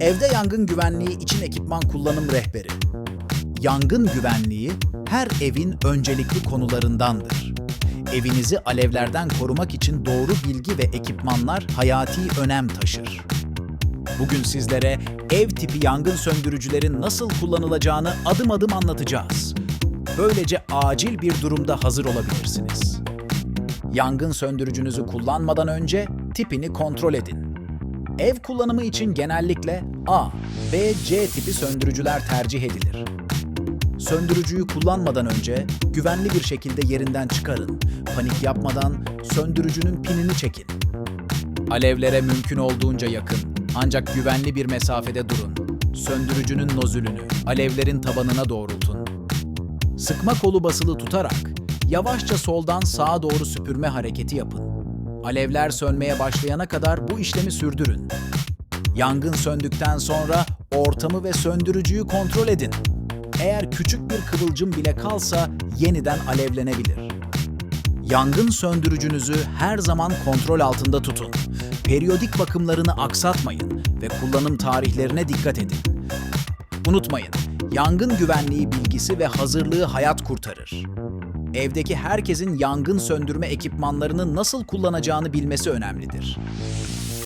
Evde yangın güvenliği için ekipman kullanım rehberi. Yangın güvenliği her evin öncelikli konularındandır. Evinizi alevlerden korumak için doğru bilgi ve ekipmanlar hayati önem taşır. Bugün sizlere ev tipi yangın söndürücülerin nasıl kullanılacağını adım adım anlatacağız. Böylece acil bir durumda hazır olabilirsiniz. Yangın söndürücünüzü kullanmadan önce tipini kontrol edin. Ev kullanımı için genellikle A, B, C tipi söndürücüler tercih edilir. Söndürücüyü kullanmadan önce güvenli bir şekilde yerinden çıkarın. Panik yapmadan söndürücünün pinini çekin. Alevlere mümkün olduğunca yakın ancak güvenli bir mesafede durun. Söndürücünün nozülünü alevlerin tabanına doğrultun. Sıkma kolu basılı tutarak yavaşça soldan sağa doğru süpürme hareketi yapın. Alevler sönmeye başlayana kadar bu işlemi sürdürün. Yangın söndükten sonra ortamı ve söndürücüyü kontrol edin. Eğer küçük bir kıvılcım bile kalsa yeniden alevlenebilir. Yangın söndürücünüzü her zaman kontrol altında tutun. Periyodik bakımlarını aksatmayın ve kullanım tarihlerine dikkat edin. Unutmayın, yangın güvenliği bilgisi ve hazırlığı hayat kurtarır. Evdeki herkesin yangın söndürme ekipmanlarını nasıl kullanacağını bilmesi önemlidir.